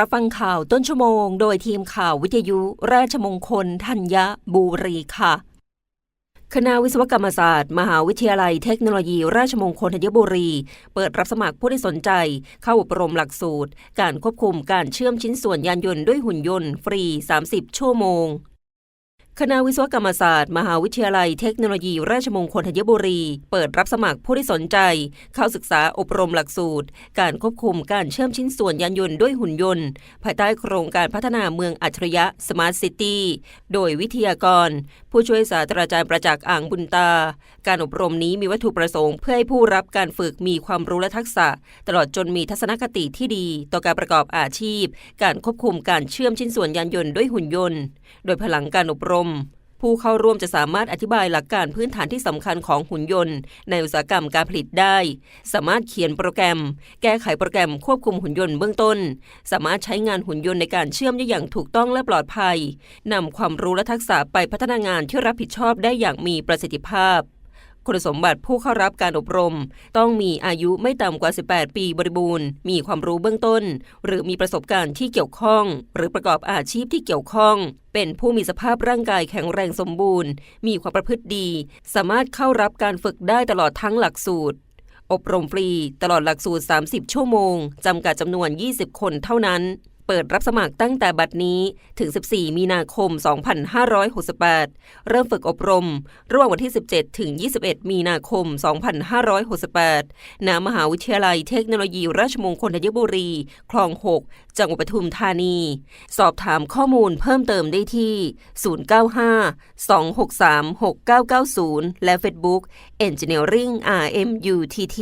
รับฟังข่าวต้นชั่วโมง โดยทีมข่าววิทยุราชมงคลธัญบุรีค่ะ คณะวิศวกรรมศาสตร์ มหาวิทยาลัยเทคโนโลยี ราชมงคลธัญบุรี เปิดรับสมัครผู้ที่สนใจ เข้าอบรมหลักสูตร การควบคุมการเชื่อมชิ้นส่วนยานยนต์ด้วยหุ่นยนต์ ฟรี 30 ชั่วโมง คณะวิศวกรรมศาสตร์ มหาวิทยาลัยเทคโนโลยี ราชมงคลธัญบุรี เปิดรับสมัครผู้ที่สนใจ เข้าศึกษาอบรมหลักสูตร การควบคุมการเชื่อมชิ้นส่วนยานยนต์ด้วยหุ่นยนต์ ภายใต้โครงการพัฒนาเมืองอัจฉริยะ Smart City โดยวิทยากร ผู้ช่วยศาสตราจารย์ประจักษ์อ่างบุญตา การอบรมนี้มีวัตถุประสงค์ เพื่อให้ผู้รับการฝึกมีความรู้และทักษะ ตลอดจนมีทัศนคติที่ดี ต่อการประกอบอาชีพ การควบคุมการเชื่อมชิ้นส่วนยานยนต์ด้วยหุ่นยนต์ โดยพลังการอบรมผู้เข้าร่วมจะสามารถอธิบายหลักการพื้นฐานที่สำคัญของหุ่นยนต์ ในอุตสาหกรรมการผลิตได้ สามารถเขียนโปรแกรม แก้ไขโปรแกรมควบคุมหุ่นยนต์เบื้องต้น สามารถใช้งานหุ่นยนต์ในการเชื่อมได้อย่างถูกต้องและปลอดภัยนำความรู้และทักษะไปพัฒนางานที่รับผิดชอบได้อย่างมีประสิทธิภาพ คุณสมบัติผู้เข้ารับการอบรม ต้องมีอายุไม่ต่ำกว่า 18 ปีบริบูรณ์ มีความรู้เบื้องต้น หรือมีประสบการณ์ที่เกี่ยวข้อง หรือประกอบอาชีพที่เกี่ยวข้อง เป็นผู้มีสภาพร่างกายแข็งแรงสมบูรณ์ มีความประพฤติดี สามารถเข้ารับการฝึกได้ตลอดทั้งหลักสูตร อบรมฟรี ตลอดหลักสูตร 30 ชั่วโมงจำกัดจำนวน 20 คนเท่านั้น เปิดรับสมัครตั้งแต่บัดนี้ถึง 14 มีนาคม 2568 เริ่มฝึกอบรม ระหว่างวันที่ 17 ถึง 21 มีนาคม 2568 ณ มหาวิทยาลัยเทคโนโลยีราชมงคลธัญบุรี คลอง 6 จังหวัดปทุมธานี สอบถามข้อมูลเพิ่มเติมได้ที่ 095 263 6990 และ Facebook Engineering RMUTT